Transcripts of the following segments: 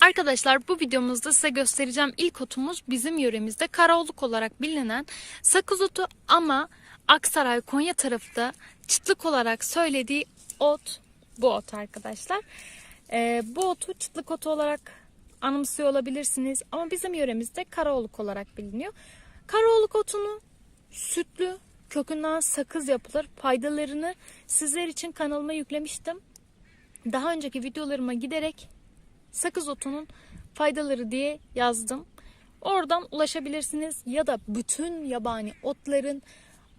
Arkadaşlar bu videomuzda size göstereceğim ilk otumuz bizim yöremizde karaoluk olarak bilinen sakız otu ama Aksaray Konya tarafı da çıtlık olarak söylediği ot bu ot arkadaşlar. Ee, bu otu çıtlık otu olarak anımsıyor olabilirsiniz ama bizim yöremizde karaoluk olarak biliniyor. Karaoluk otunu sütlü kökünden sakız yapılır. Faydalarını sizler için kanalıma yüklemiştim. Daha önceki videolarıma giderek sakız otunun faydaları diye yazdım. Oradan ulaşabilirsiniz ya da bütün yabani otların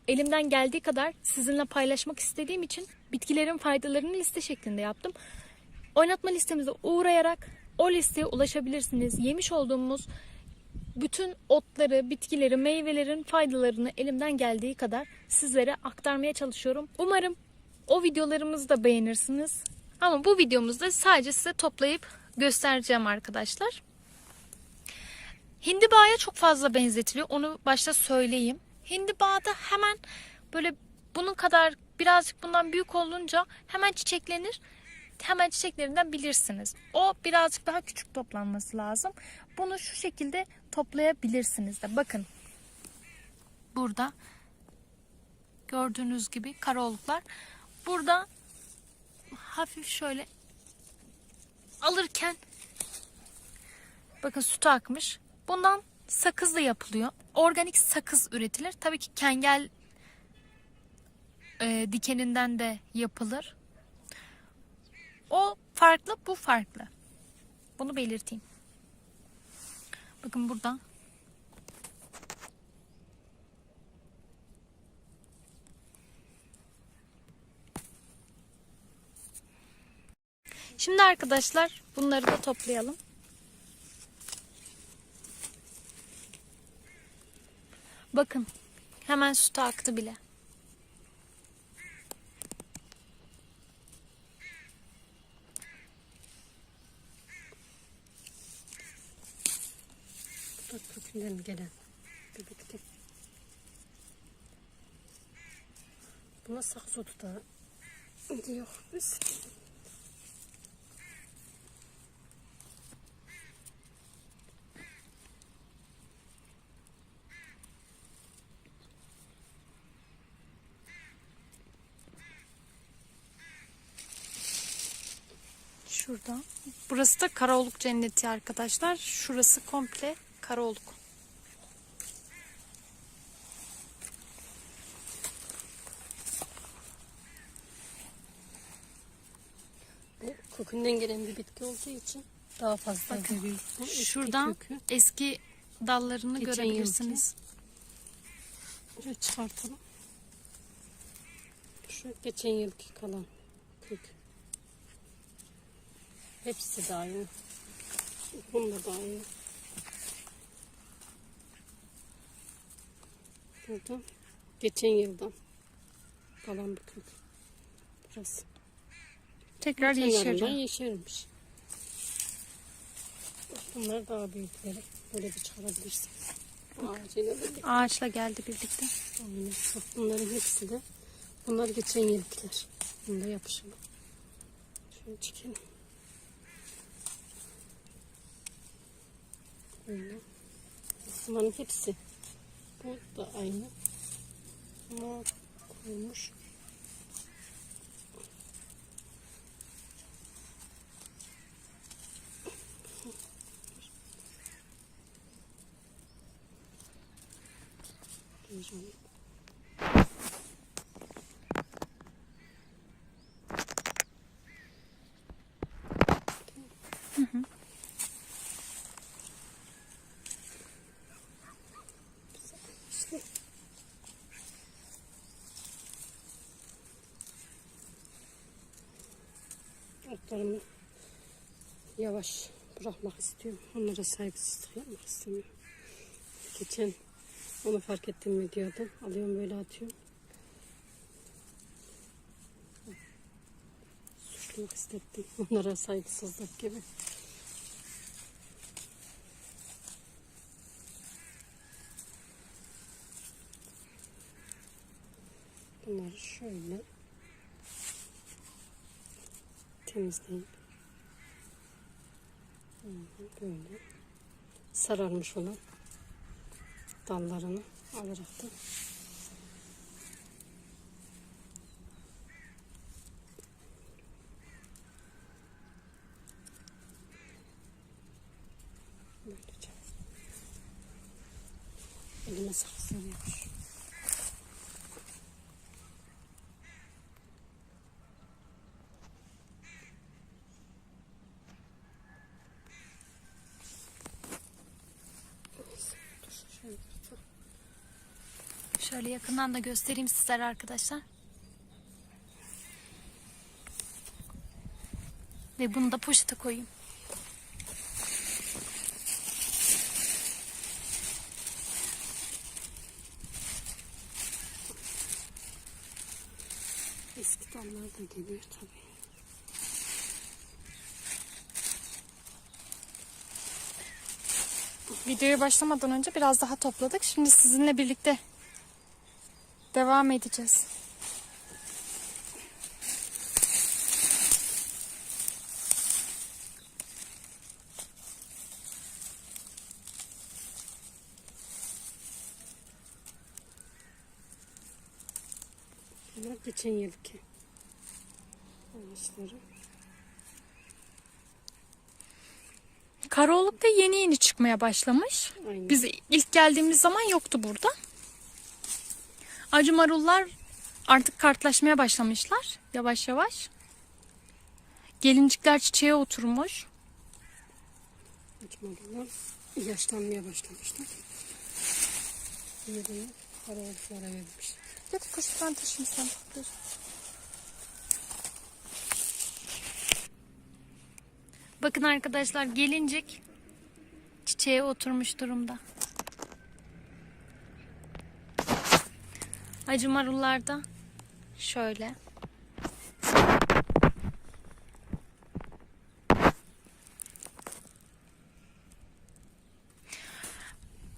elimden geldiği kadar sizinle paylaşmak istediğim için bitkilerin faydalarını liste şeklinde yaptım. Oynatma listemize uğrayarak o listeye ulaşabilirsiniz. Yemiş olduğumuz bütün otları, bitkileri, meyvelerin faydalarını elimden geldiği kadar sizlere aktarmaya çalışıyorum. Umarım o videolarımızı da beğenirsiniz. Ama bu videomuzda sadece size toplayıp göstereceğim arkadaşlar. Hindibaya çok fazla benzetiliyor. Onu başta söyleyeyim. Hindibada hemen böyle bunun kadar birazcık bundan büyük olunca hemen çiçeklenir. Hemen çiçeklerinden bilirsiniz. O birazcık daha küçük toplanması lazım. Bunu şu şekilde toplayabilirsiniz de. Bakın. Burada gördüğünüz gibi karaoluklar. Burada hafif şöyle alırken bakın sütü akmış. Bundan sakız da yapılıyor. Organik sakız üretilir. Tabii ki kengel e, dikeninden de yapılır. O farklı, bu farklı. Bunu belirteyim. Bakın burada. Şimdi arkadaşlar bunları da toplayalım. Bakın hemen sütü aktı bile. Da kökünden gelen bir bitki. Buna da diyor biz. Şurada. Burası da Karaoluk Cenneti arkadaşlar. Şurası komple Karaoluk. Bu kökünden gelen bir bitki olduğu için daha fazla Bakın, büyük. Bu eski Şuradan kökü. eski dallarını Geçen görebilirsiniz. Şöyle çıkartalım. Şu geçen yılki kalan kök. Hepsi aynı. Bunda da aynı. Burada geçen yıldan kalan bir kök. Burası. Tekrar yeşeriyor. yeşermiş. Bunlar daha büyükleri. Böyle de çıkarabilirsiniz. Ağacıyla birlikte. Ağaçla geldi birlikte. Aynen. Bak bunların hepsi de bunlar geçen yılkiler. Bunda yapışılı. Şöyle çekelim. Böyle. Bunların hepsi. Bu da aynı. Ama kurumuş. Diyeceğim. İşte. Otlarımı yavaş bırakmak istiyorum. Onlara saygısızlık yapmak istemiyorum. Geçen onu fark ettim videoda. Alıyorum böyle atıyorum. Suçlamak istedim. Onlara saygısızlık gibi. Bunları şöyle temizleyip Böyle. Sararmış olan dallarını alarak da. Böylece elime sakızları yapış. Şöyle yakından da göstereyim sizlere arkadaşlar. Ve bunu da poşete koyayım. Eski dallar da geliyor tabii. Videoya başlamadan önce biraz daha topladık. Şimdi sizinle birlikte devam edeceğiz. Bunlar geçen yılki ağaçları. Karaoluk da yeni yeni çıkmaya başlamış. Aynen. Biz ilk geldiğimiz zaman yoktu burada. Acı marullar artık kartlaşmaya başlamışlar yavaş yavaş. Gelincikler çiçeğe oturmuş. Açmadılar. Yaşlanmaya başlamışlar. Yerini karabalıklara vermiş. Git kuş ben taşıyayım sen topluyorsun. Bakın arkadaşlar gelincik çiçeğe oturmuş durumda. Acı marullar da şöyle.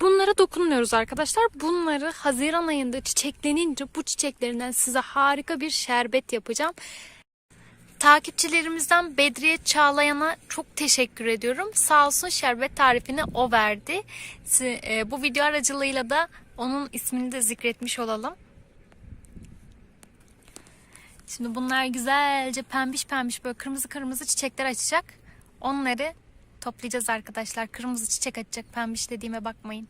Bunlara dokunmuyoruz arkadaşlar. Bunları Haziran ayında çiçeklenince bu çiçeklerinden size harika bir şerbet yapacağım. Takipçilerimizden Bedriye Çağlayan'a çok teşekkür ediyorum. Sağ olsun şerbet tarifini o verdi. E, Bu video aracılığıyla da onun ismini de zikretmiş olalım. Şimdi bunlar güzelce pembiş pembiş böyle kırmızı kırmızı çiçekler açacak. Onları toplayacağız arkadaşlar. Kırmızı çiçek açacak pembiş dediğime bakmayın.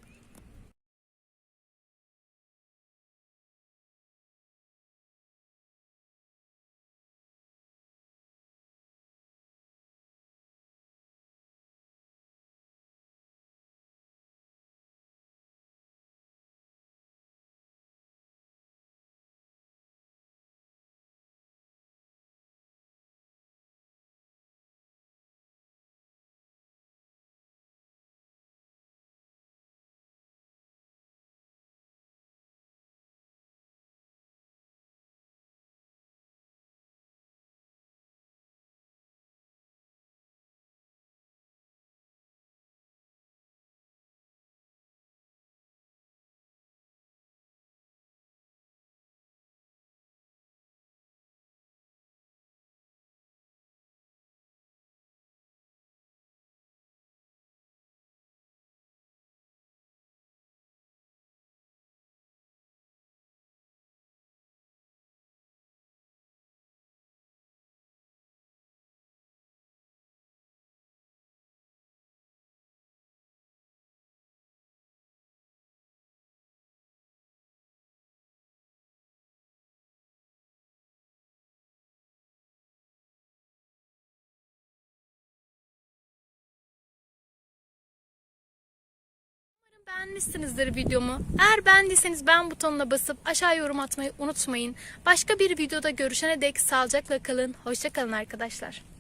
Beğenmişsinizdir videomu. Eğer beğendiyseniz beğen butonuna basıp aşağı yorum atmayı unutmayın. Başka bir videoda görüşene dek sağlıcakla kalın. Hoşça kalın arkadaşlar.